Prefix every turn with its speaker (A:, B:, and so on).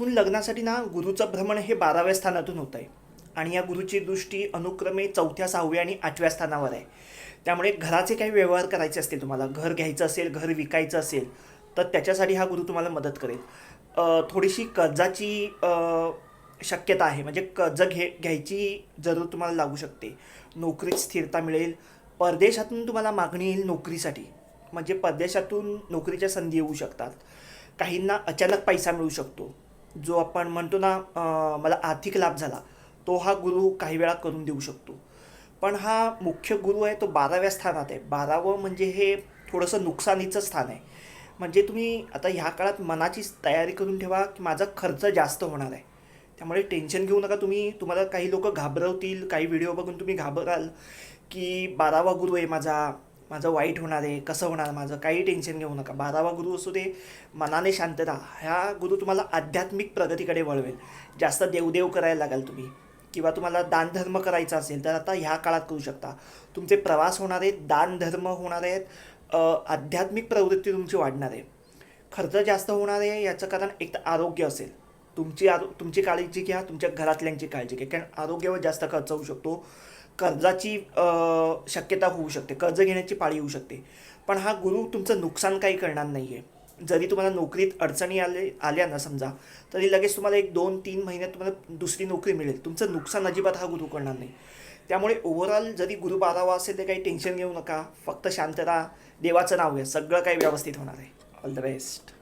A: इथून लग्नासाठी ना गुरुचं भ्रमण हे बाराव्या स्थानातून होत आहे. आणि या गुरुची दृष्टी अनुक्रमे चौथ्या सहाव्या आणि आठव्या स्थानावर आहे. त्यामुळे घराचे काही व्यवहार करायचे असतील तुम्हाला घर घ्यायचं असेल घर विकायचं असेल तर त्याच्यासाठी हा गुरु तुम्हाला मदत करेल. थोडीशी कर्जाची शक्यता आहे. म्हणजे कर्ज घे घ्यायची जरूर तुम्हाला लागू शकते. नोकरीत स्थिरता मिळेल. परदेशातून तुम्हाला मागणी येईल नोकरीसाठी. म्हणजे परदेशातून नोकरीच्या संधी येऊ शकतात. काहींना अचानक पैसा मिळू शकतो. जो आपण म्हणतो ना मला आर्थिक लाभ झाला तो हा गुरु काही वेळा करून देऊ शकतो. पण हा मुख्य गुरु आहे तो बाराव्या स्थानात आहे. बारावं म्हणजे हे थोडंसं नुकसानीचं स्थान आहे. म्हणजे तुम्ही आता ह्या काळात मनाची तयारी करून ठेवा की माझा खर्च जास्त होणार आहे. त्यामुळे टेन्शन घेऊ नका तुम्ही. तुम्हाला काही लोक घाबरवतील काही व्हिडिओ बघून तुम्ही घाबराल की बारावा गुरु आहे माझा. माझं वाईट होणार आहे कसं होणार माझं काही टेन्शन घेऊ नका. बारावा गुरु असू दे मनाने शांत राहा ह्या गुरु तुम्हाला आध्यात्मिक प्रगतीकडे वळवेल. जास्त देवदेव करायला लागाल तुम्ही. किंवा तुम्हाला दानधर्म करायचा असेल तर आता ह्या काळात करू शकता. तुमचे प्रवास होणार आहेत दानधर्म होणार आहेत आध्यात्मिक प्रवृत्ती तुमची वाढणार आहे. खर्च जास्त होणार आहे याचं कारण एक तर आरोग्य असेल. तुमची आरो तुमची काळजी घ्या तुमच्या घरातल्यांची काळजी घ्या. कारण आरोग्यावर जास्त खर्च होऊ शकतो. कर्जाची शक्यता होऊ शकते कर्ज घेण्याची पाळी येऊ शकते. पण हा गुरु तुमचं नुकसान काही करणार नाही आहे जरी तुम्हाला नोकरीत अडचणी आले आल्या ना समजा तरी लगेच तुम्हाला एक दोन तीन महिन्यात तुम्हाला दुसरी नोकरी मिळेल. तुमचं नुकसान अजिबात हा गुरु करणार नाही. त्यामुळे ओव्हरऑल जरी गुरु बारावा असेल तर काही टेन्शन घेऊ नका. फक्त शांत राहा. देवाचं नाव घ्या. सगळं काही व्यवस्थित होणार आहे. All the best